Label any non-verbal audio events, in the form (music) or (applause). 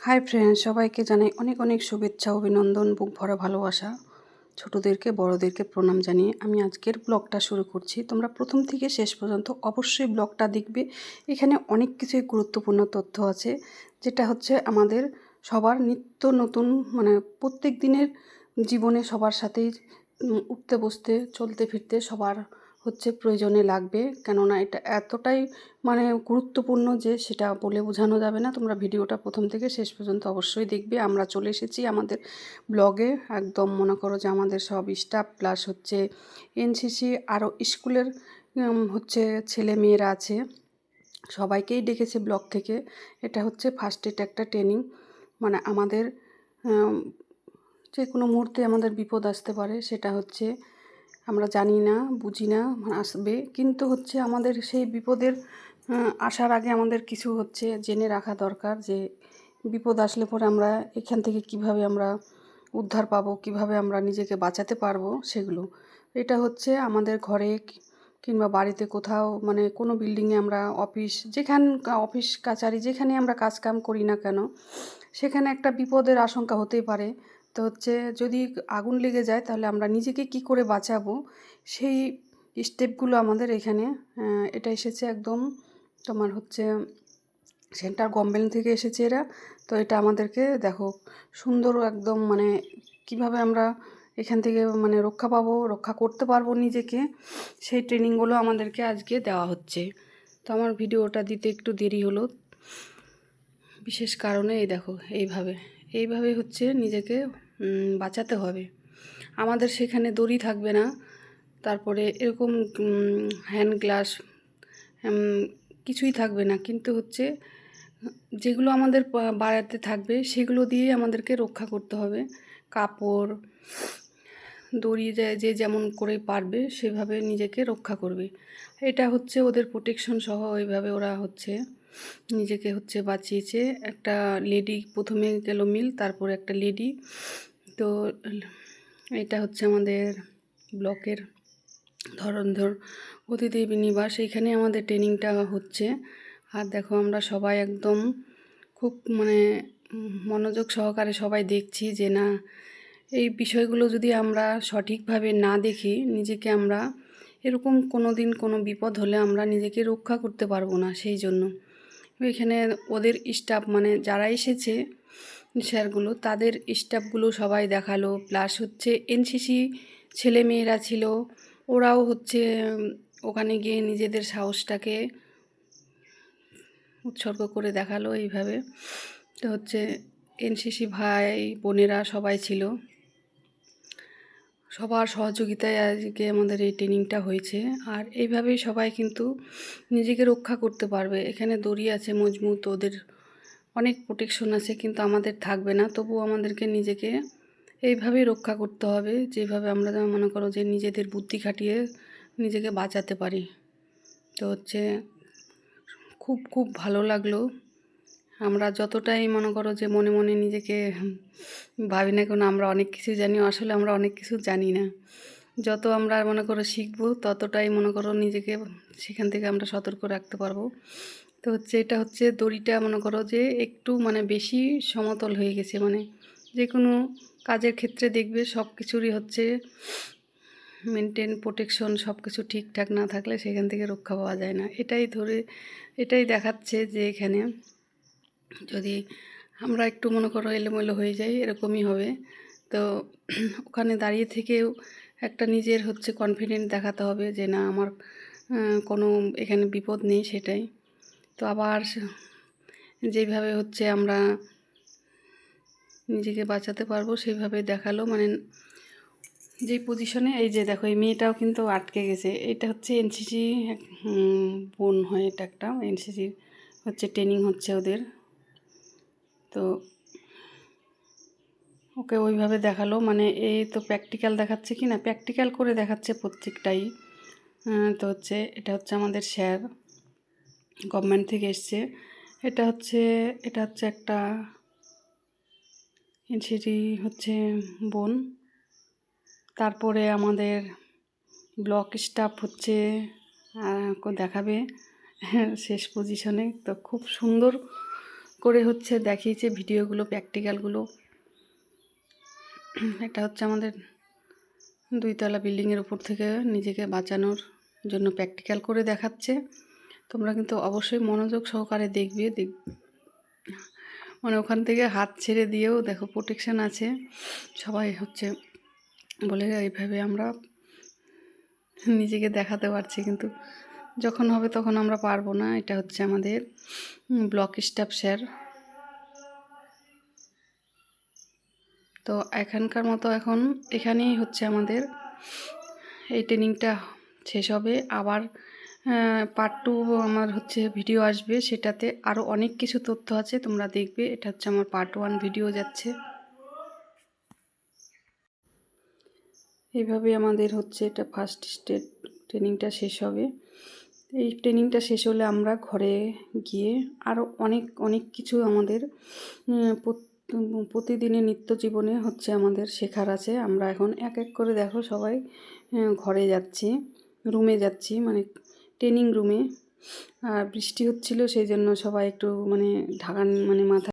Hi friends সবাইকে জানাই অনেক অনেক শুভেচ্ছা, অভিনন্দন, বুক ভরা ভালোবাসা। ছোটদেরকে, বড়দেরকে প্রণাম জানিয়ে আমি আজকের ব্লগটা শুরু করছি। তোমরা প্রথম থেকে শেষ পর্যন্ত অবশ্যই ব্লগটা দেখবে। এখানে অনেক কিছুই গুরুত্বপূর্ণ তথ্য আছে, যেটা হচ্ছে আমাদের সবার নিত্য নতুন মানে প্রত্যেক দিনের জীবনে সবার সাথেই উঠতে বসতে, চলতে ফিরতে সবার হচ্ছে প্রয়োজনে লাগবে। কেননা এটা এতটাই মানে গুরুত্বপূর্ণ যে সেটা বলে বোঝানো যাবে না। তোমরা ভিডিওটা প্রথম থেকে শেষ পর্যন্ত অবশ্যই দেখবে। আমরা চলে এসেছি আমাদের ব্লগে। একদম মনে করো যে আমাদের সব স্টাফ প্লাস হচ্ছে এনসিসি আরও স্কুলের হচ্ছে ছেলে মেয়েরা আছে। সবাইকেই ডেকেছে ব্লগ থেকে। এটা হচ্ছে ফার্স্ট এড একটা ট্রেনিং মানে আমাদের যে কোনো মুহূর্তে আমাদের বিপদ আসতে পারে। সেটা হচ্ছে আমরা জানি না, বুঝি না আসবে। কিন্তু হচ্ছে আমাদের সেই বিপদের আসার আগে আমাদের কিছু হচ্ছে জেনে রাখা দরকার যে বিপদ আসলে পরে আমরা এখান থেকে কীভাবে আমরা উদ্ধার পাবো, কীভাবে আমরা নিজেকে বাঁচাতে পারব সেগুলো। এটা হচ্ছে আমাদের ঘরে কিংবা বাড়িতে কোথাও মানে কোনো বিল্ডিংয়ে আমরা অফিস যেখান অফিস কাচারি, যেখানে আমরা কাজকাম করি না কেন, সেখানে একটা বিপদের আশঙ্কা হতেই পারে। তো হচ্ছে যদি আগুন লেগে যায় তাহলে আমরা নিজেকে কি করে বাঁচাবো? সেই স্টেপগুলো আমাদের এখানে এটা এসেছে একদম তোমার হচ্ছে সেন্টার গভর্নমেন্ট থেকে এসেছে এরা। তো এটা আমাদেরকে দেখো সুন্দর একদম মানে কীভাবে আমরা এখান থেকে মানে রক্ষা পাবো, রক্ষা করতে পারব নিজেকে, সেই ট্রেনিংগুলো আমাদেরকে আজকে দেওয়া হচ্ছে। তো আমার ভিডিওটা দিতে একটু দেরি হলো। বিশেষ কারণে এই দেখো, এইভাবে। এইভাবে হচ্ছে নিজেকে বাঁচাতে হবে। আমাদের সেখানে দড়ি থাকবে না। তারপরে এরকম হ্যান্ড গ্লাস কিছুই থাকবে না। কিন্তু হচ্ছে, যেগুলো আমাদের বাড়াতে থাকবে, সেগুলো দিয়েই আমাদেরকে রক্ষা করতে হবে। কাপড় দড়ি যে যে যেমন করে পারবে, সেভাবে নিজেকে রক্ষা করবে। এটা হচ্ছে ওদের প্রোটেকশন সহ ওইভাবে ওরা হচ্ছে নিজেকে হচ্ছে বাঁচিয়েছে। একটা লেডি প্রথমে গেল মিল তারপরে একটা লেডি তো এটা হচ্ছে আমাদের ব্লকের ধরনধর অতিথি নিবাস। এইখানে আমাদের ট্রেনিংটা হচ্ছে। আর দেখো আমরা সবাই একদম খুব মানে মনোযোগ সহকারে সবাই দেখছি যে না এই বিষয়গুলো যদি আমরা সঠিকভাবে না দেখি, নিজেকে আমরা এরকম কোনো দিন কোনো বিপদ হলে আমরা নিজেকে রক্ষা করতে পারব না সেই জন্য। এখানে ওদের স্টাফ মানে যারা এসেছে স্যারগুলো, তাদের স্টাফগুলো সবাই দেখাল। প্লাস হচ্ছে এনসিসি ছেলে মেয়েরা ছিল, ওরাও হচ্ছে ওখানে গিয়ে নিজেদের সাহসটাকে উৎসর্গ করে দেখাল এইভাবে। তো হচ্ছে এনসিসি ভাই বোনেরা সবাই ছিল। সবার সহযোগিতায় আজকে আমাদের এই ট্রেনিংটা হয়েছে। আর এইভাবেই সবাই কিন্তু নিজেকে রক্ষা করতে পারবে। এখানে দড়ি আছে, মজবুত, ওদের অনেক প্রোটেকশন আছে, কিন্তু আমাদের থাকবে না। তবুও আমাদেরকে নিজেকে এইভাবেই রক্ষা করতে হবে, যেভাবে আমরা মনে করো যে নিজেদের বুদ্ধি খাটিয়ে নিজেকে বাঁচাতে পারি। তো হচ্ছে খুব খুব ভালো লাগল। আমরা যতটাই মনে করো যে মনে মনে নিজেকে ভাবি না কেন, আমরা অনেক কিছু জানি আসলে আমরা অনেক কিছু জানি না। যত আমরা মনে করো শিখব, ততটাই মনে করো নিজেকে সেখান থেকে আমরা সতর্ক রাখতে পারব। তো হচ্ছে, এটা হচ্ছে দড়িটা মনে করো যে একটু মানে বেশি সমতল হয়ে গেছে। মানে যে কোনো কাজের ক্ষেত্রে দেখবে সব কিছুরই হচ্ছে মেনটেন প্রোটেকশন সব কিছু ঠিকঠাক না থাকলে সেখান থেকে রক্ষা পাওয়া যায় না। এটাই ধরে, এটাই দেখাচ্ছে যে এখানে যদি আমরা একটু মনে করো এলোমেলো হয়ে যাই, এরকমই হবে। তো ওখানে দাঁড়িয়ে থেকেও একটা নিজের হচ্ছে কনফিডেন্ট দেখাতে হবে যে না, আমার কোনো এখানে বিপদ নেই সেটাই। তো আবার যেইভাবে হচ্ছে আমরা নিজেকে বাঁচাতে পারব সেইভাবে দেখাল। মানে যে পজিশনে এই যে দেখো, এই মেয়েটাও কিন্তু আটকে গেছে। এটা হচ্ছে এনসিসি বোন হয় এটা একটা। এনসিসির হচ্ছে ট্রেনিং হচ্ছে ওদের। তো ওকে ওইভাবে দেখাল। মানে এই তো প্র্যাকটিক্যাল দেখাচ্ছে কি না? প্র্যাকটিক্যাল করে দেখাচ্ছে প্রত্যেকটাই। তো হচ্ছে এটা হচ্ছে আমাদের স্যার গভর্নমেন্ট থেকে এসছে। এটা হচ্ছে এটা হচ্ছে একটা এনসিটি হচ্ছে বোন। তারপরে আমাদের ব্লক স্টাফ হচ্ছে দেখাবে। (laughs) শেষ পজিশনে তো খুব সুন্দর করে হচ্ছে দেখিয়েছে ভিডিওগুলো, প্র্যাকটিক্যালগুলো। এটা হচ্ছে আমাদের দুইতলা বিল্ডিংয়ের উপর থেকে নিজেকে বাঁচানোর জন্য প্র্যাকটিক্যাল করে দেখাচ্ছে। তোমরা কিন্তু অবশ্যই মনোযোগ সহকারে দেখবে, দেখ মানে ওখান থেকে হাত ছেড়ে দিয়েও দেখো প্রোটেকশান আছে। সবাই হচ্ছে বলে, এইভাবে আমরা নিজেকে দেখাতে পারছি কিন্তু যখন হবে তখন আমরা পারব না। এটা হচ্ছে আমাদের ব্লক স্টাফ স্যার তো এখানকার মতো এখন এখানেই হচ্ছে আমাদের। এই ট্রেনিংটা শেষ হবে। আবার পার্ট টু আমার হচ্ছে ভিডিও আসবে। সেটাতে আরও অনেক কিছু তথ্য আছে, তোমরা দেখবে। এটা হচ্ছে আমার পার্ট ওয়ান ভিডিও যাচ্ছে। এইভাবে আমাদের হচ্ছে এটা ফার্স্ট স্টেট ট্রেনিংটা শেষ হবে। এই ট্রেনিংটা শেষ হলে আমরা ঘরে গিয়ে আরও অনেক অনেক কিছু আমাদের প্রতিদিনের নিত্য জীবনে হচ্ছে আমাদের শেখার আছে। আমরা এখন এক এক করে দেখো সবাই ঘরে যাচ্ছি, রুমে যাচ্ছি মানে ট্রেনিং রুমে। আর বৃষ্টি হচ্ছিল, সেই জন্য সবাই একটু মানে ঢাকান মানে মাথা